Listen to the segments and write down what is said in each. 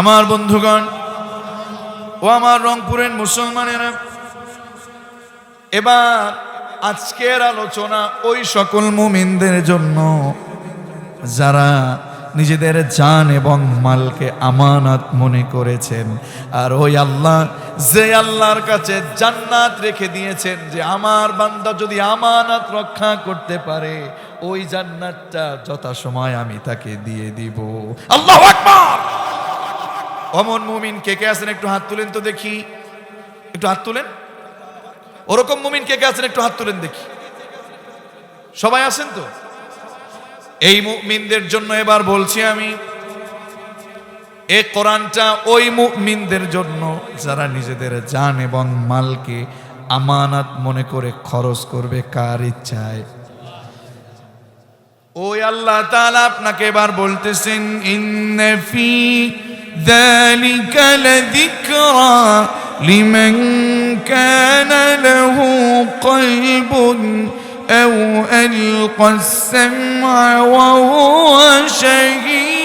আমার বন্ধুগণ ও আমার রংপুরের মুসলমানেরা, এবার আজকের আলোচনা ওই সকল মুমিনদের জন্য, যারা নিজেদের জান এবং মালকে আমানত মনে করেছেন। আর ওই আল্লাহ, যে আল্লাহর কাছে জান্নাত রেখে দিয়েছেন যে আমার বান্দা যদি আমানত রক্ষা করতে পারে, ওই জান্নাতটা যথাসময় আমি তাকে দিয়ে দিব। আল্লাহ আকবার! অমন মুমিন কে কে আছেন একটু হাত তুলেন তো দেখি। একটু হাত তুলেন। ওরকম মুমিন কে কে আছেন একটু হাত তুলেন দেখি। সবাই আছেন তো? এই মুমিনদের জন্য এবার বলছি আমি, এ কোরআনটা ওই মুমিনদের জন্য যারা নিজেদের জান এবং মালকে আমানাত মনে করে খরচ করবে কার ইচ্ছায়? ওই আল্লাহ তাআলা আপনাকে এবার বলতেছেন, ইন্নে ফি ذلك لذكرى لمن كان له قلب أو ألقى السمع وهو شهيد.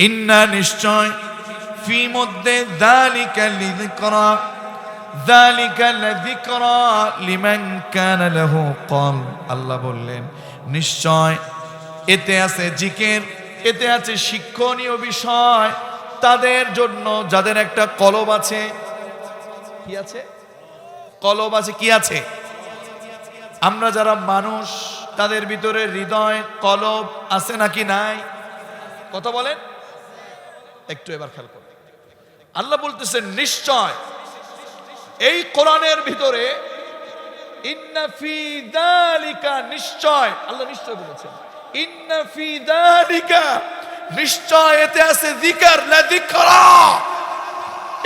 إنا نشجع في مده ذلك لذكرى আল্লাহ বললেন, নিশ্চয় এতে আছে জিকির, এতে আছে শিক্ষণীয় বিষয়। তাদের জন্য যাদের একটা কলব আছে, কি আছে? কলব আছে কি আছে? আমরা যারা মানুষ, তাদের ভিতরে হৃদয়, কলব আছে নাকি নাই? কথা বলেন? একটু এবার খেয়াল করুন। আল্লাহ বলতেছেন, নিশ্চয় এই কোরআনের ভিতরে নিশ্চয়, আল্লাহ নিশ্চয় বলেছেন নিশ্চয়, এতে আছে জিকার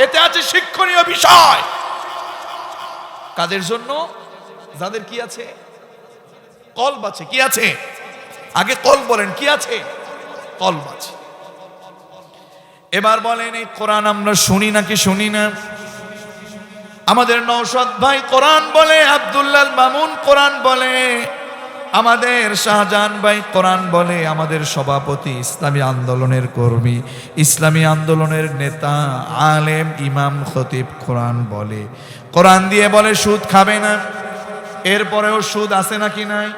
এতে আছে শিক্ষণীয় বিষয়। জন্য? যাদের কি আছে? কি আছে? আগে কল বলেন, কি আছে। এবার বলেন, এই কোরআন আমরা শুনি নাকি শুনি না? আমাদের নৌসদ ভাই কোরআন বলে, আব্দুল্লাল মামুন কোরআন বলে, আমাদের শাহজাহান ভাই কোরআন বলে, আমাদের সভাপতি ইসলামী আন্দোলনের কর্মী, ইসলামী আন্দোলনের নেতা, আলেম, ইমাম, খতিব কোরআন বলে। কোরআন দিয়ে বলে, সুদ খাবে না। এরপরেও সুদ আছে নাকি নাই?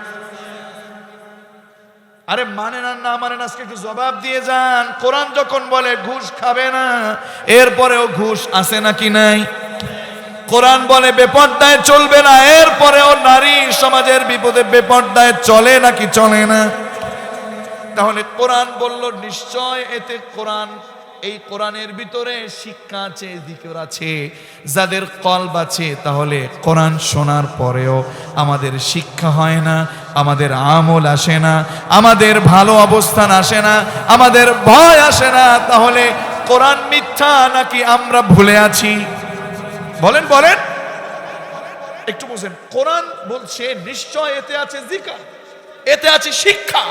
আরে মানে না না মানে আজকে একটু জবাব দিয়ে যান। কোরআন যখন বলে, ঘুষ খাবে না, এরপরেও ঘুষ আছে নাকি নাই? কোরআন বলে, বেপর্দায় চলবে না। এরপরেও নারী সমাজের বিপদে বেপর্দায় চলে নাকি চলে না? তাহলে কোরআন বলল, নিশ্চয় এতে কোরআন, এই কোরআনের ভিতরে শিক্ষা আছে, জিকির আছে। যাদের কলব আছে, তাহলে কোরআন শোনার পরেও আমাদের শিক্ষা হয় না, আমাদের আমল আসে না, আমাদের ভালো অবস্থান আসে না, আমাদের ভয় আসে না। তাহলে কোরআন মিথ্যা নাকি আমরা ভুলে আছি? বলেন বলেন। একটু বুঝেন কোরআন বলছে, নিশ্চয় এতে আছে জিকার, এতে আছে শিক্ষা।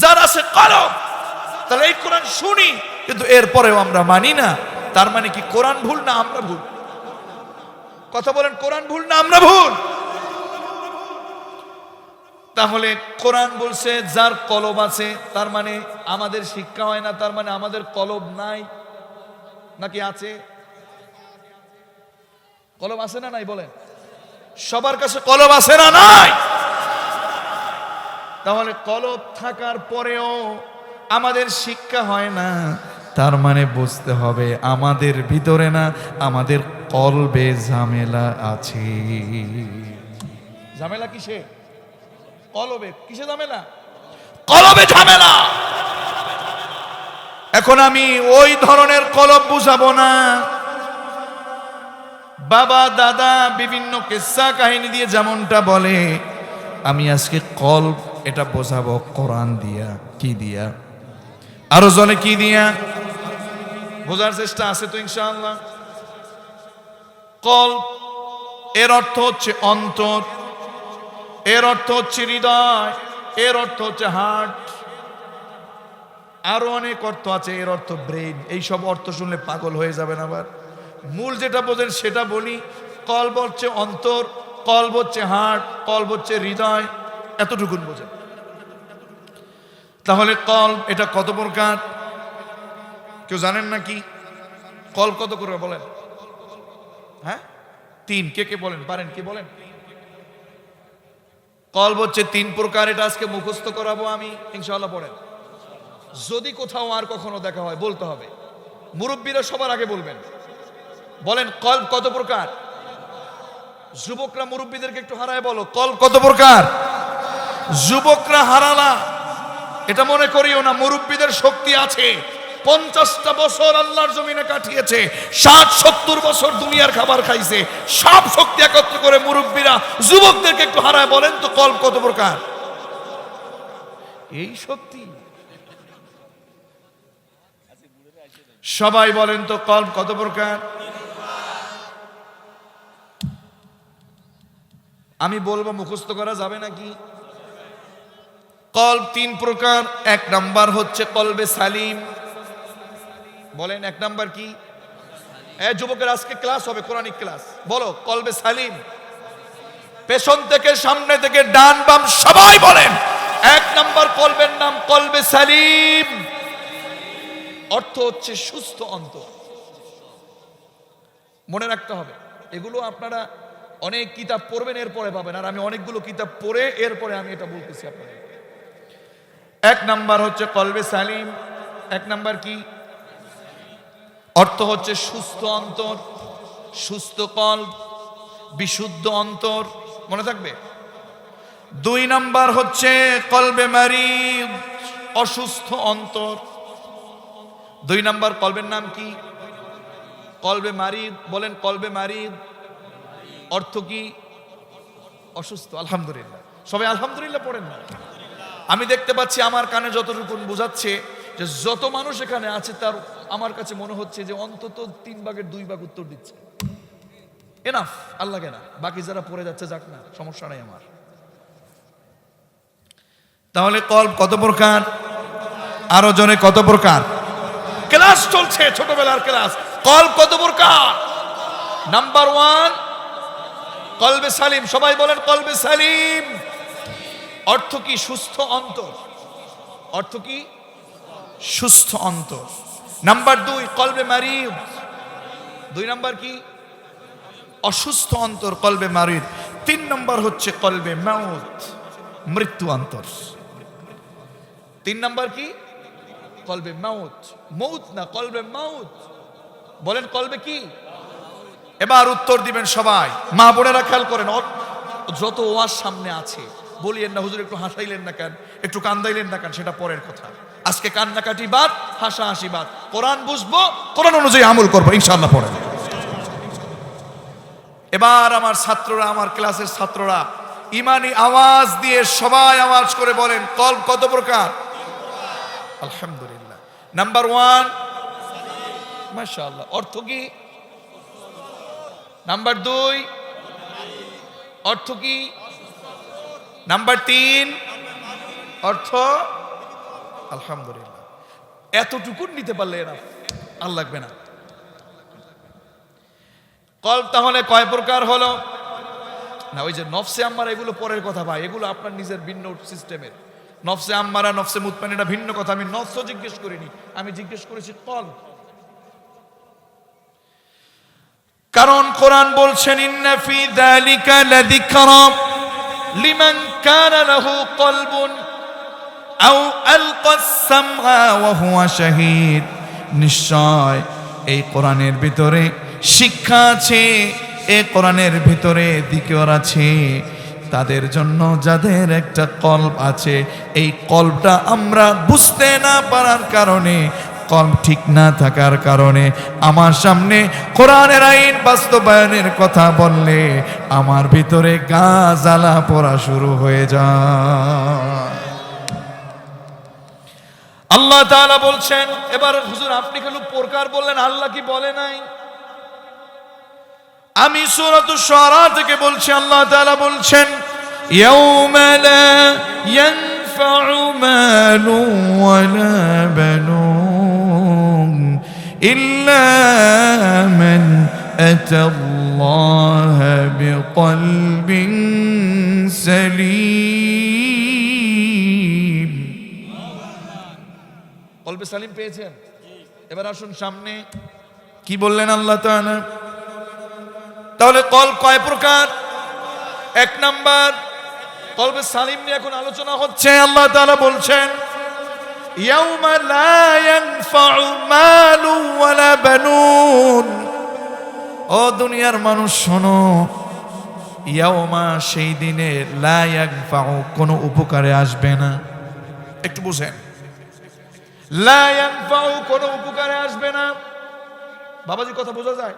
যার আছে কলম। তাহলে এই কোরআন শুনি, কিন্তু এরপরেও আমরা মানি না। তার মানে কি কোরআন ভুল না আমরা ভুল? কথা বলেন, কোরআন ভুল না আমরা ভুল? তাহলে কোরআন বলছে, যার কলব আছে, তার মানে আমাদের শিক্ষা হয় না, তার মানে আমাদের কলব নাই। নাকি আছে? কলম আছে না নাই, বলেন। সবার কাছে কলম আছে না নাই? তাহলে কলব থাকার পরেও আমাদের শিক্ষা হয় না, তার মানে বুঝতে হবে আমাদের ভিতরে না আমাদের কলবে ঝামেলা আছে। ঝামেলা কিসে? কলবে। কিসে ঝামেলা? কলবে ঝামেলা। এখন আমি ওই ধরনের কলব বুঝাবো না। বাবা, দাদা, বিভিন্ন কেসা কাহিনী দিয়ে যেমনটা বলে, আমি আজকে কল এটা বোঝাবো, কোরআন দিয়া, কি দিয়া? আরও জলে কি দিয়া? বোঝার চেষ্টা আছে তো ইনশাআল্লাহ। কল, এর অর্থ হচ্ছে অন্তর, এর অর্থ হচ্ছে হৃদয়, এর অর্থ হচ্ছে হার্ট। আরও অনেক অর্থ আছে, এর অর্থ ব্রেন এই সব অর্থ শুনলে পাগল হয়ে যাবেন আবার। মূল যেটা বোঝেন সেটা বলি কলব হচ্ছে অন্তর কলব হচ্ছে হার্ট কলব হচ্ছে হৃদয়, এতটুকুন বোঝেন। তাহলে কল এটা কত প্রকার? কেউ জানেন না কি কল কত করে বলেন? হ্যাঁ? তিন। কে কে বলেন? পারেন, কি বলেন? কল হচ্ছে তিন প্রকার, এটা আজকে মুখস্থ করাবো আমি ইনশাল্লাহ পড়েন। যদি কোথাও আর কখনো দেখা হয়, বলতে হবে। মুরব্বীরা সবার আগে বলবেন। বলেন কল কত প্রকার? যুবকরা মুরব্বীদেরকে একটু হারায় বলো কল কত প্রকার? যুবকরা হারালা। এটা মনে করিও না, মুরব্বীদের শক্তি আছে। পঞ্চাশটা বছর আল্লাহর জমিনে কাটিয়েছে, ষাট, সত্তর বছর দুনিয়ার খাবার খাইছে। সব শক্তি একত্র করে মুরব্বীরা যুবকদেরকে একটু হারায় বলেন তো কল কত প্রকার? এই শক্তি। সবাই বলেন তো, কল্প কত প্রকার? আমি বলব মুখস্থ করা যাবে নাকি? কল্প তিন প্রকার, এক নাম্বার হচ্ছে কলবে সালিম। বলেন এক নাম্বার কি? এ যুবকের আজকে ক্লাস হবে, কোরআনিক ক্লাস। বলো কলবে সালিম। পেছন থেকে, সামনে থেকে, ডান বাম সবাই বলেন। এক নাম্বার কলবের নাম কলবে সালিম। অর্থ হচ্ছে সুস্থ অন্তর। মনে রাখতে হবে, এগুলো আপনারা অনেক কিতাব পড়বেন, এরপরে পাবেন। আর আমি অনেকগুলো কিতাব পড়ে, এরপরে আমি এটা বলতেছি আপনাদের এক নাম্বার হচ্ছে কলবে সালিম। এক নাম্বার কি? অর্থ হচ্ছে সুস্থ অন্তর, সুস্থ কল্প বিশুদ্ধ অন্তর। মনে থাকবে? দুই নাম্বার হচ্ছে কলবে মারি অসুস্থ অন্তর। দুই নাম্বার কলবের নাম কি? কলবে মারিদ। বলেন কলবে মারিদ। অর্থ কি? অসুস্থ, আলহামদুলিল্লাহ। সবাই আলহামদুলিল্লাহ পড়েন না। আমি দেখতে পাচ্ছি আমার কানে যতটুকু বোঝাচ্ছে যে যত মানুষ এখানে আছে, তার আমার কাছে মনে হচ্ছে যে অন্তত তিন ভাগের দুই ভাগ উত্তর দিচ্ছে। এনাফ আল্লাহ কেনা বাকি যারা পড়ে যাচ্ছে, যাক না, সমস্যা নাই আমার। তাহলে কল্প কত প্রকার? আরও জনে কত প্রকার? ক্লাস চলছে, ছোটবেলার ক্লাস। কল কত প্রকার? নাম্বার ওয়ান কলবে সালিম, সবাই বলেন কলবে সালিম। অর্থ কি সুস্থ অন্তর? অর্থ কি সুস্থ অন্তর। নাম্বার দুই, কলবে মারিদ। দুই নাম্বার কি? অসুস্থ অন্তর, কলবে মারিদ। তিন নম্বর হচ্ছে কলবে মাউত, মৃত্যু অন্তর। তিন নম্বর কি? কলবে মাউত। মৌত না, কলবে মাউত। বলেন কলবে কি? এবার উত্তর দিবেন সবাই। মা বোনেরা খেয়াল করেন যত ওয়াজ সামনে আছে, বলিয়েন না, হুজুর একটু হাসাইলেন না কেন, একটু কান্দাইলেন না কেন, সেটা পরের কথা। আজকে কান্নাকাটি বাদ হাসা হাসি বাদ। কোরআন বুঝব, কোরআন অনুযায়ী আমল করব, ইনশাআল্লাহ পড়েন এবার আমার ছাত্ররা, আমার ক্লাসের ছাত্ররা, ইমানি আওয়াজ দিয়ে সবাই আওয়াজ করে বলেন কল্প কত প্রকার? আলহামদুলিল্লাহ। নাম্বার ওয়ান, মাশাআল্লাহ, অর্থ কি? নাম্বার দুই, অর্থ কি? নাম্বার তিন, অর্থ? আলহামদুলিল্লাহ। এতটুকু নিতে পারলে এরা আর লাগবে না। কল তাহলে কয় প্রকার হলো? না, ওই যে নফসে আম্মারা এগুলো পরের কথা ভাই, এগুলো আপনার নিজের ভিন্ন সিস্টেমের। নফসে আম্মারা, নফসে মুতমান এটা ভিন্ন কথা, আমি নফসও জিজ্ঞেস করিনি, আমি জিজ্ঞেস করেছি কল্প কারণ কোরআন বলছেন, ইন্না ফি যালিকা লাযিকরা লিমান কানা লাহু কলবুন আও আলকা সামআ ওয়া হুয়া শাহীদ। নিশ্চয় এই কোরআনের ভিতরে শিক্ষা আছে, এই কোরআনের ভিতরে দিকর আছে। তাদের জন্য যাদের একটা কল্প আছে, এই কল্পটা আমরা বুঝতে না পারার কারণে কল্প ঠিক না থাকার কারণে আমার সামনে কোরআনের আইন বাস্তবায়নের কথা বললে আমার ভিতরে গা জ্বালা পড়া শুরু হয়ে যায়। আল্লাহ তাআলা বলছেন, এবার হুজুর, আপনি কেন প্রকার বললেন, আল্লাহ কি বলে নাই? আমি সূরাতু শুআরা থেকে বলছি, আল্লাহ তাআলা বলছেন, ইয়াউমা লা ইয়ানফা'ু মালু ওয়ালা বানুন। ইল্লা মান আতা আল্লাহ বিকলবিন سليم কলবে সালিম পেয়েছেন এবার আসুন সামনে কি বললেন আল্লাহ তাআলা তাহলে কল কয় প্রকার এক নাম্বার কলবে সালিম নিয়ে এখন আলোচনা হচ্ছে আল্লাহ তাআলা বলছেন ইয়াউমা লা ইয়ানফাউ মালু ওয়ালা বানুন ও দুনিয়ার মানুষ, শোনো। ইয়াউমা, সেই দিনে লা ইয়ানফাউ, কোনো উপকারে আসবে না। একটু বুঝেন। লা ইয়ানফাউ, কোনো উপকারে আসবে না। বাবাজি, কথা বোঝা যায়?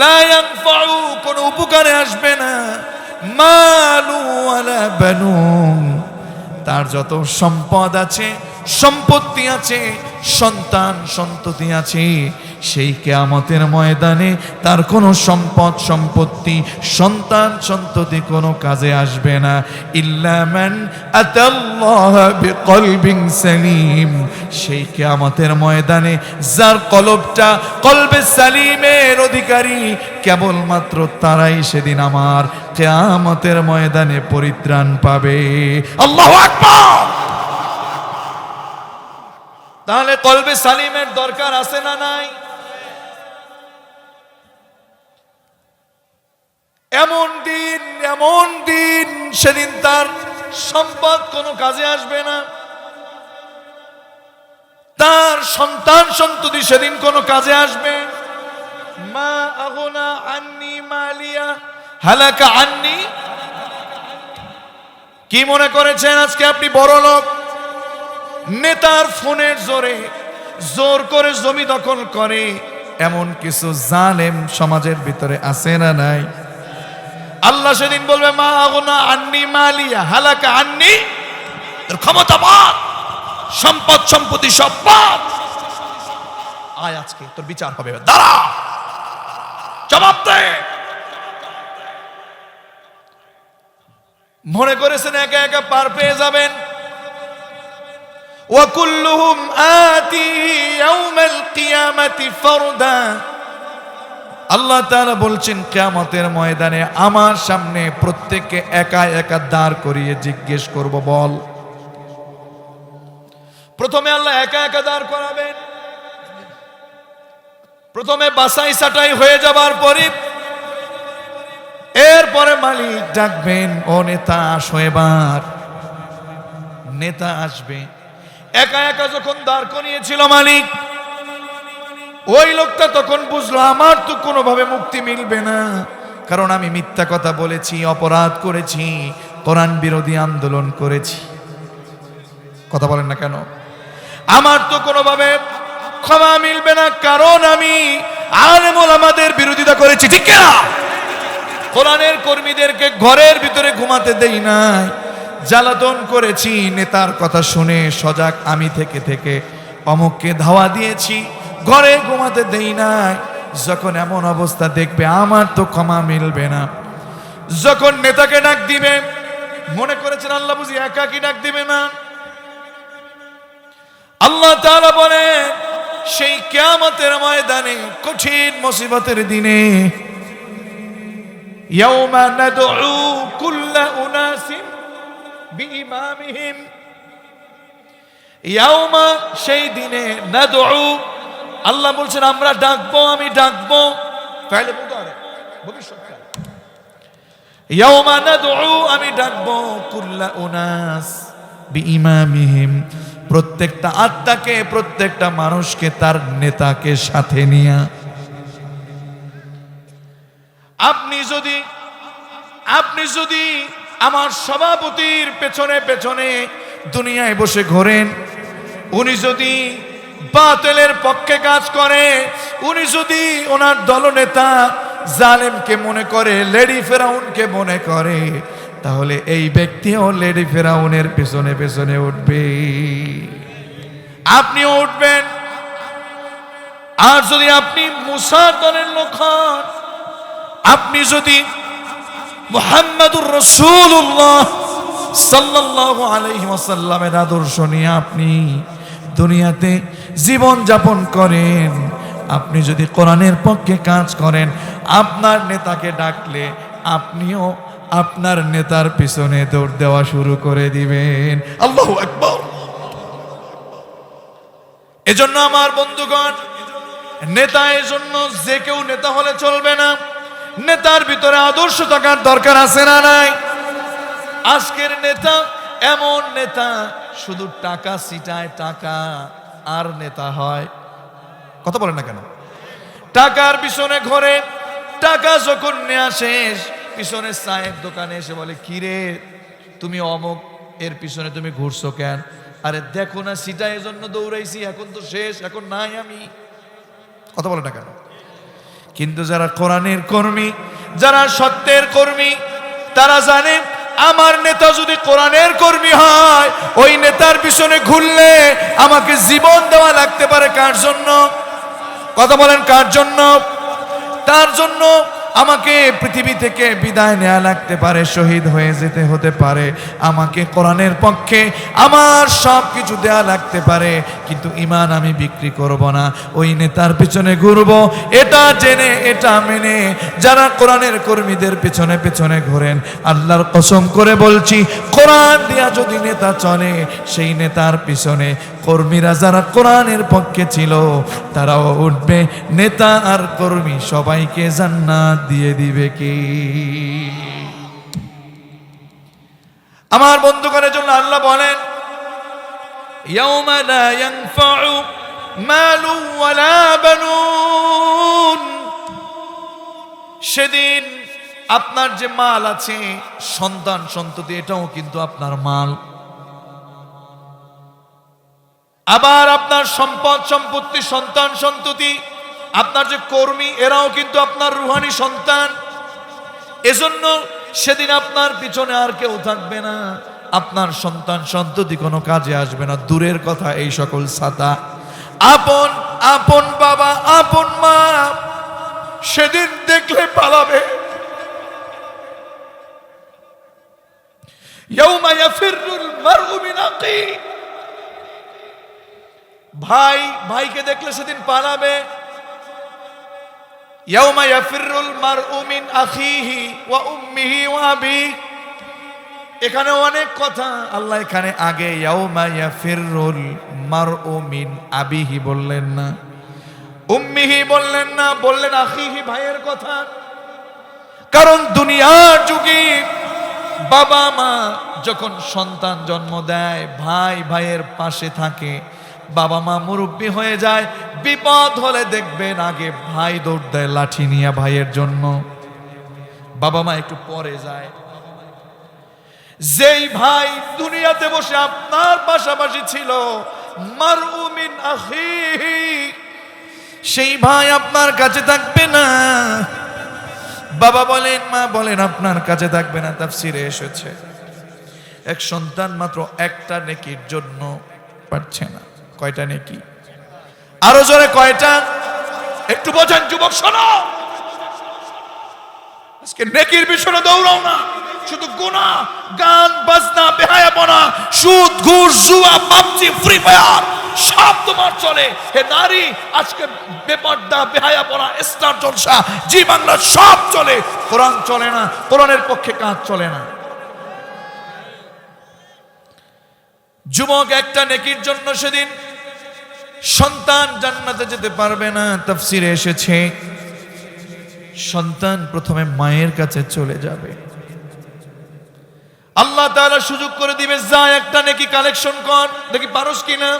লা ইয়ানফাউ, কোনো উপকারে আসবে না। মালু ওয়ালা বানুন। তার যত সম্পদ আছে সম্পত্তি আছে, সন্তান সন্ততি আছে, সেই কেয়ামতের ময়দানে তার কোনো সম্পদ, সম্পত্তি, সন্তান সন্ততি কোনো কাজে আসবে না। ইল্লামান সেই কেয়ামতের ময়দানে যার কলবটা কলবে সালিমের অধিকারী, কেবলমাত্র তারাই সেদিন আমার কেয়ামতের ময়দানে পরিত্রাণ পাবে। আল্লাহ আকবার! তাহলে কলবে সালিমের দরকার আছে না নাই? এমন দিন এমন দিন, সেদিন তার সম্পদ কোনো কাজে আসবে না। তার সন্তান সন্ততি সেদিন কোনো কাজে আসবে। মা আগোনা আন্নি মালিয়া, হালাকা আন্নি। কি মনে করেছেন আজকে আপনি বড় লোক নেতার ফোনের জোরে জোর করে জমি দখল করে। এমন কিছু জালেম সমাজের ভিতরে আছে না নাই? আল্লাহ সেদিন বলবে, মা আগনা আন্নি মালিয়া, হালাকা আন্নি তোর সম্পদ সম্পত্তি সব পাত আয় আজকে, তোর বিচার হবে। দাঁড়া, জবাব দে। মনে করেছেন, একা একা পার পেয়ে যাবেন। وكلهم آتي يوم القيامة فردا আল্লাহ তাআলা বলছেন কিয়ামতের ময়দানে আমার সামনে প্রত্যেককে একা একা দাঁড় করিয়ে জিজ্ঞেস করব বল প্রথমে আল্লাহ একা একা দাঁড় করাবেন প্রথমে বাসাই সাটাই হয়ে যাবার পরে এরপরে মালিক ডাকবেন ও নেতা আসো এবার নেতা আসবে একা একা যখন দাঁড় করিয়েছিল মালিক, ওই লোকটা তখন বুঝলো, আমার তো কোনোভাবে মুক্তি মিলবে না। কারণ আমি মিথ্যা কথা বলেছি, অপরাধ করেছি, কোরআন বিরোধী আন্দোলন করেছি। কথা বলেন না কেন? আমার তো কোনোভাবে ক্ষমা মিলবে না, কারণ আমি আলেমুল আমাদের বিরোধিতা করেছি। ঠিক না কোরআনের কর্মীদেরকে ঘরের ভিতরে ঘুমাতে দেই নাই। জ্বালাতন করেছি, নেতার কথা শুনে সজাগ আমি থেকে থেকে অমুককে ধাওয়া দিয়েছি। ঘরে ঘুমাতে দেই নাই, যখন এমন অবস্থা দেখবে আমার তো ক্ষমা মিলবে না। যখন নেতাকে ডাক দিবে, মনে করেছেন আল্লাহ বুঝি একাকি ডাক দিবে না? আল্লাহ তাআলা বলে সেই কিয়ামতের ময়দানে, কঠিন মুসিবতের দিনে নাদউ কুল্লা উনাসিন সেই দিনে নাদউ। আল্লাহ বলছেন, আমরা ডাকবো, আমি ডাকবো। ভবিষ্যৎকাল। ইয়াউমা নাদউ, আমি ডাকবো, কুল্লা প্রত্যেকটা আত্মাকে, প্রত্যেকটা মানুষকে, তার নেতাকে সাথে নিয়ে। আপনি যদি আপনি যদি আমার সভাপতির পেছনে পেছনে দুনিয়ায় বসে ঘোরেন। উনি যদি বাতেলের পক্ষে কাজ করে, উনি যদি ওনার দলনেতা জালেমকে মনে করে, লেডি ফেরাউনকে মনে করে, তাহলে এই ব্যক্তিও লেডি ফেরাউনের পেছনে পেছনে উঠবে। আপনিও উঠবেন। আর যদি আপনি মুসার দলের লোক আপনি যদি মোহাম্মদুর রসুল্লাহ সাল্লাহ আলাইহি ওয়াসাল্লামের আদর্শ নিয়ে আপনি দুনিয়াতে জীবন যাপন করেন। আপনি যদি কোরআনের পক্ষে কাজ করেন, আপনার নেতাকে ডাকলে আপনিও আপনার নেতার পিছনে দৌড় দেওয়া শুরু করে দিবেন। আল্লাহ এজন্য আমার বন্ধুগণ, নেতা এজন্য যে কেউ নেতা হলে চলবে না। নেতার ভিতরে আদর্শ থাকার দরকার আছে না নাই? আজকের নেতা এমন নেতা, শুধু টাকা সিটায় টাকা, আর নেতা হয়। কথা বলেন না কেন? টাকার পিছনে ঘরে, টাকা যখন নেওয়া শেষ, পিছনে চায়ের দোকানে এসে বলে, কিরে, তুমি অমুক, এর পিছনে তুমি ঘুরছো কেন? আরে, দেখো না সিটা এজন্য দৌড়াইছি, এখন তো শেষ, এখন নাই আমি। কথা বলে না কেন? কিন্তু যারা কোরআনের কর্মী, যারা সত্যের কর্মী, তারা জানে আমার নেতা যদি কোরআনের কর্মী হয়, ওই নেতার পিছনে ঘুরলে আমাকে জীবন দেওয়া লাগতে পারে কার জন্য? কথা বলেন, কার জন্য? তার জন্য আমাকে পৃথিবী থেকে বিদায় নেওয়া লাগতে পারে, শহীদ হয়ে যেতে হতে পারে। আমাকে কোরআনের পক্ষে আমার সব কিছু দেয়া লাগতে পারে। কিন্তু ইমান আমি বিক্রি করব না। ওই নেতার পিছনে ঘুরব। এটা জেনে, এটা মেনে যারা কোরআনের কর্মীদের পিছনে পিছনে ঘোরেন, আল্লাহর কসম করে বলছি, কোরআন দিয়া যদি নেতা চলে, সেই নেতার পিছনে কর্মীরা যারা কোরআনের পক্ষে ছিল, তারাও উঠবে। নেতা আর কর্মী সবাইকে জান্নাত দিয়ে দিবে কি? আমার বন্ধুগণের জন্য আল্লাহ বলেন يوم لا ينفع مال ولا بنون সেদিন আপনার যে মাল আছে সন্তান সন্ততি এটাও কিন্তু আপনার মাল আবার আপনার সম্পদ সম্পত্তি সন্তান সন্ততি আপনার যে কর্মী এরাও কিন্তু আপনার রুহানি সন্তান এজন্য সেদিন আপনার পিছনে আর কেউ থাকবে না আপনার সন্তান সন্ততি কোনো কাজে আসবে না দূরের কথা এই সকল ছাতা আপন আপন বাবা আপন মা সেদিন দেখলে পালাবে يوم يفر المرء من أخيه ভাই ভাইকে দেখলে সেদিন পালাবে ইয়াউমা ইয়াফিরুল মারউ মিন আখিহি ওয়া উম্মিহি ওয়া আবিহি এখানে অনেক কথা। আল্লাহ এখানে আগে, ইয়াউমা ইয়াফিরুল মারউ মিন আবিহি বললেন না, উম্মিহি বললেন না, বললেন আখিহি, ভাইয়ের কথা। কারণ দুনিয়ার যুগে বাবা মা যখন সন্তান জন্ম দেয়, ভাই ভাইয়ের পাশে থাকে, বাবা মা মুরব্বী হয়ে যায়, বিপদ হলে দেখবেন আগে ভাই দৌড় দেয় লাঠি নিয়ে ভাইয়ের জন্য। বাবা মা একটু পরে যায় যেই ভাই দুনিয়াতে বসে আপনার পাশাপাশি ছিল মারুমিন আহি সেই ভাই আপনার কাছে থাকবে না। বাবা বলেন, মা বলেন, আপনার কাছে থাকবে না, তাফসিরে এসেছে। এক সন্তান মাত্র একটা নেকির জন্য পারছে না। কয়টা নেকি? আরও জোরে কয়টা? একটু বোঝেন, যুবক, শোনো। আজকে নেকির পিছনে দৌড়াও না। শুধু গুণা গান, বাজনা, বেহায়াপনা, সুদ, ঘুষ, জুয়া পাবজি ফ্রি ফায়ার সব তোমার চলে। হে নারী, আজকে বেপর্দা, বেহায়াপনা, স্টার জলসা, জি বাংলা সব চলে। কোরআন চলে না, কোরআনের পক্ষে কাজ চলে না। যুবক একটা নেকির জন্য সেদিন সন্তান জান্নাতে যেতে পারবে না, তাফসিরে এসেছে। সন্তান প্রথমে মায়ের কাছে চলে যাবে। আল্লাহ তারা সুযোগ করে দিবে, যা একটা নাকি কালেকশন কর। দেখি পারস কিনা?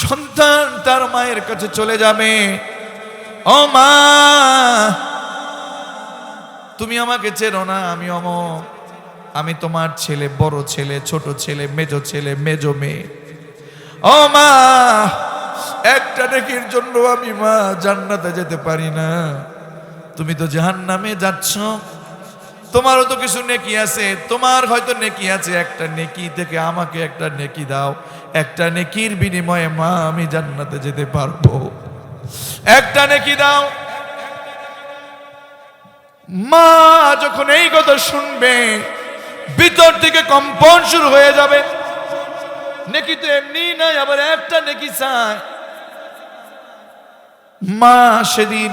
সন্তান তার মায়ের কাছে চলে যাবে। ও মা, তুমি আমাকে চেনো না, আমি অমক আমি তোমার ছেলে, বড় ছেলে, ছোট ছেলে, মেজো ছেলে, মেজো মেয়ে। ও মা, একটা নেকির জন্য আমি মা জান্নাতে যেতে পারি না। তুমি তো জাহান্নামে যাচ্ছ। তোমারও তো কিছু নেকি আছে, তোমার হয়তো নেকি আছে, একটা নেকি থেকে আমাকে একটা নেকি দাও, একটা নেকির বিনিময়ে মা, আমি জান্নাতে যেতে পারব। একটা নেকি দাও। মা যখন এই কথা শুনবে, ভিতর থেকে কম্পন শুরু হয়ে যাবে। নেকি তো এমনি নাই, আবার একটা নেকি চায় মা সেদিন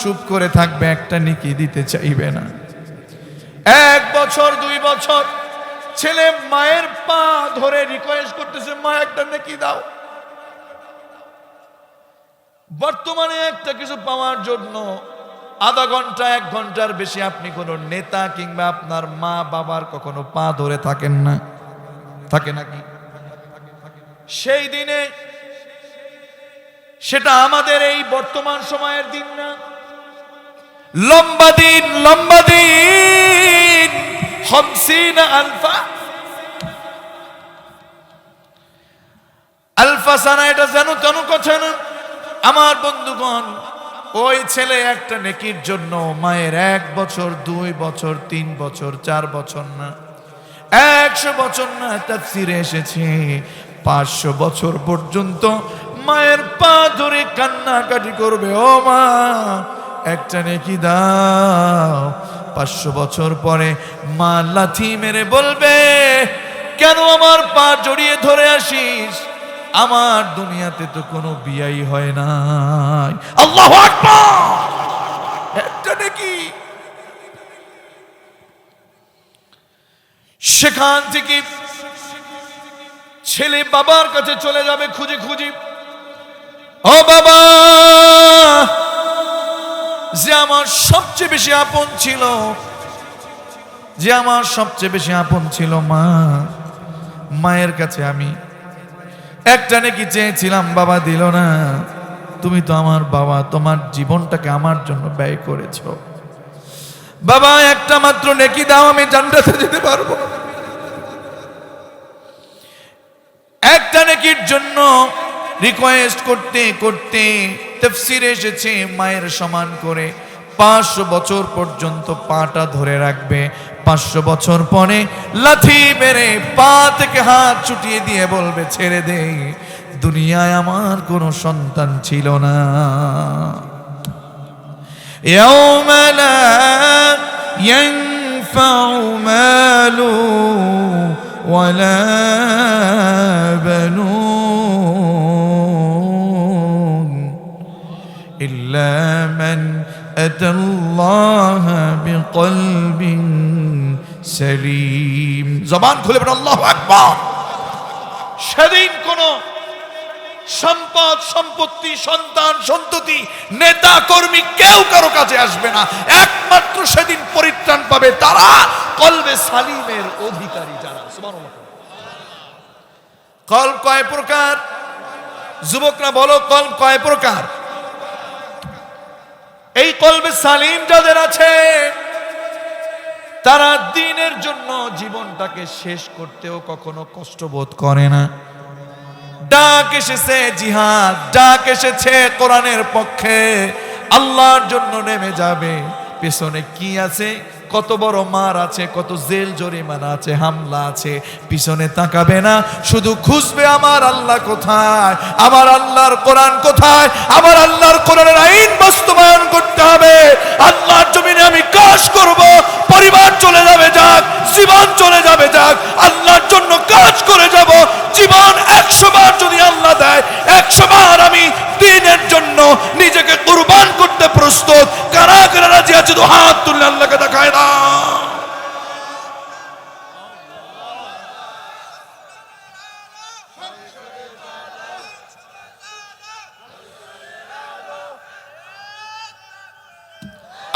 চুপ করে থাকবে, একটা নেকি দিতে চাইবে না। এক বছর, দুই বছর, ছেলে মায়ের পা ধরে রিকোয়েস্ট করতেছে, মা, একটা নেকি দাও। বর্তমানে একটা কিছু পাওয়ার জন্য আধা ঘণ্টা, এক ঘণ্টার বেশি আপনি কোনো নেতা কিংবা আপনার মা বাবার কখনো পা ধরে থাকেন না। থাকে নাকি? সেই দিনে সেটা আমাদের এই বর্তমান সময়ের দিন না। লম্বা দিন লম্বা দিন। হমসিন আলফা। আলফা সানা, এটা যেন তেন কথা না? আমার বন্ধুগণ, ওই ছেলে একটা নেকির জন্য মায়ের এক বছর, দুই বছর, তিন বছর, চার বছর না। একশো বছর না তাফসিরে এসেছে। পাঁচশো বছর পর্যন্ত মায়ের পা ধরে কান্নাকাটি করবে, ও মা। একটা নেকি দাও? পাঁচশো বছর পরে মা লাথি মেরে বলবে, কেন আমার পা জড়িয়ে ধরে আসিস? আমার দুনিয়াতে তো কোনো বিয়াই হয় নাই। আল্লাহ একটা নাকি সেখান থেকে ছেলে বাবার কাছে চলে যাবে খুঁজে খুঁজি। ও বাবা! যে আমার সবচেয়ে বেশি আপন ছিল, যে আমার সবচেয়ে বেশি আপন ছিল মা, মায়ের কাছে আমি একটা নাকি চেয়েছিলাম, বাবা দিল না, তুমি তো আমার বাবা, তোমার জীবনটাকে আমার জন্য ব্যয় করেছ। বাবা, একটা মাত্র নেকি দাও, আমি জান্নাতে যেতে পারব। একটা নেকির জন্য রিকোয়েস্ট করতে করতে তফসিরে এসেছে মায়ের সমান করে পাঁচশো বছর পর্যন্ত পাটা ধরে রাখবে পাঁচশো বছর পরে লাথি মেরে পা থেকে হাত ছুটিয়ে দিয়ে বলবে ছেড়ে দে দুনিয়ায় আমার কোনো সন্তান ছিল না يوم لا ينفع مال ولا بنون إلا من أتى الله بقلب سليم زبان খুলে বলেন আল্লাহু আকবার সেদিন কোন সম্পদ সম্পত্তি সন্তান সন্ততি নেতা কর্মী কেউ কারো কাছে আসবে না একমাত্র সেদিন পরিত্রাণ পাবে তারা কলবে সালিমের অধিকারী যারা সুবহানাল্লাহ। কল কয় প্রকার যুবকরা বলো কল কয় প্রকার এই কলবে সালিম যাদের আছে, তারা দিনের জন্য জীবনটাকে শেষ করতেও কখনো কষ্ট বোধ করে না। ডাক এসেছে জিহাদ, ডাক এসেছে কোরআনের পক্ষে। আল্লাহর জন্য নেমে যাবে। পেছনে কি আছে? কত বড় মার আছে, কত জেল জরিমানা আছে, হামলা আছে, পিছনে তাকাবে না, শুধু খুঁজবে আমার আল্লাহ কোথায়, আমার আল্লাহর কোরআন কোথায়, আমার আল্লাহর কোরআনের আইন বাস্তবায়ন করতে হবে, আল্লাহর জমিনে আমি কাজ করব, পরিবার চলে যাবে যাক, জীবন চলে যাবে যাক, আল্লাহর জন্য কাজ করে যাব জীবন একশো বার যদি আল্লাহ দেয়, একশো বার আমি দিনের জন্য নিজেকে কুরবান করতে প্রস্তুত। কারা কারা রাজি আছে? তো হাত তুললে আল্লাহকে দেখায় না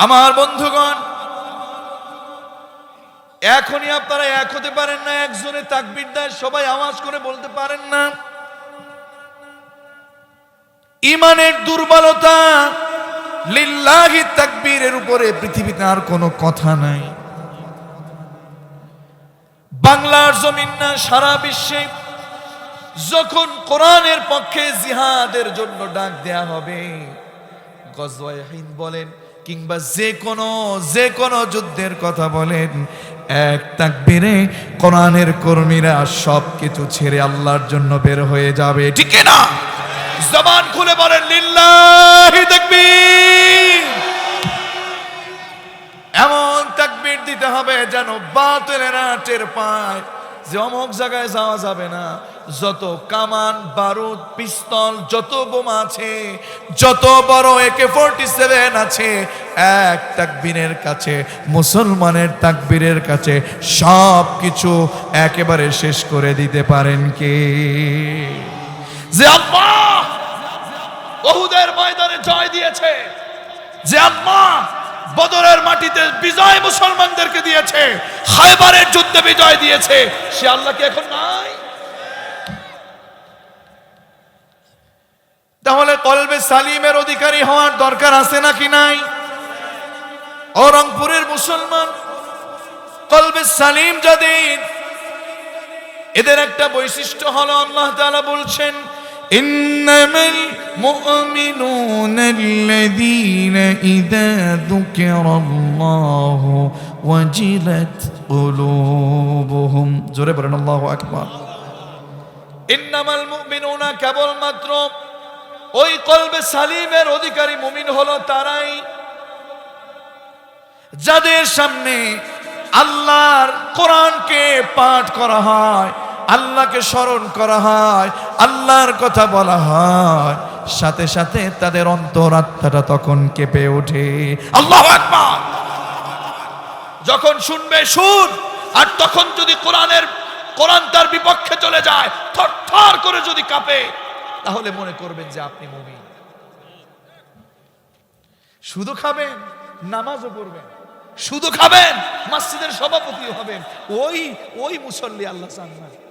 আমার বন্ধুগণ এখনই আপনারা এক হতে পারেন না একজনে তাকবির দেয়, সবাই আওয়াজ করে বলতে পারেন না। ইমানের দুর্বলতা লিল্লাহি তাকবীরের উপরে পৃথিবীতে আর কোনো কথা নাই। বাংলার জমিন না, সারা বিশ্বে যখন কোরআনের পক্ষে জিহাদের জন্য ডাক দেয়া হবে, গজওয়ায়ে হিন্দ বলেন কিংবা যে কোনো যে কোনো যুদ্ধের কথা বলেন এক তাক বেড়ে কোরআনের কর্মীরা সব কিছু ছেড়ে আল্লাহর জন্য বের হয়ে যাবে। ঠিক না জবান খুলে বলেন, লিল্লাহি দেখবি এমন তাকবীর দিতে হবে যেন বাতিলেরা টের পায় যে অমুক জায়গায় যাওয়া যাবে না। যত কামান, বারুদ, পিস্তল, যত বোমা আছে, যত বড় একে ফোরটি সেভেন আছে, এক তাকবীরের কাছে, মুসলমানের তাকবীরের কাছে সব কিছু একেবারে শেষ করে দিতে পারেন কে? যে আল্লাহ বহুদের ময়দানে জয় দিয়েছে, যে আত্মা বদরের মাটিতে বিজয় মুসলমানদেরকে দিয়েছে হায়বারের যুদ্ধে বিজয় দিয়েছে। সে আল্লাহ কি এখন নাই? তাহলে কলবে সালিমের অধিকারী হওয়ার দরকার আছে নাকি নাই? ও রংপুরের মুসলমান, কলবে সালিম যাদের এদের একটা বৈশিষ্ট্য হলো আল্লাহ তাআলা বলছেন إنما المؤمنون الذين إذا ذكر الله وجلت قلوبهم জোরে বলেন আল্লাহু আকবার ইন্নামাল মুমিনুনা কেবলমাত্র ওই কলবে সালিমের অধিকারী মুমিন হলো তারাই যাদের সামনে আল্লাহর কোরআনকে পাঠ করা হয় আল্লাহকে স্মরণ করা হয়, আল্লাহর কথা বলা হয়, সাথে সাথে তাদের অন্তরাত্মাটা তখন কেঁপে ওঠে। আল্লাহ যখন শুনবে, শুন, আর তখন যদি কোরআনের, কোরআন তার বিপক্ষে চলে যায়, থর করে যদি কাঁপে, তাহলে মনে করবেন যে আপনি মুমিন। শুধু খাবেন, নামাজও পড়বেন। শুধু খাবেন, মসজিদের সভাপতিও হবেন। ওই ওই মুসল্লি আল্লাহ চান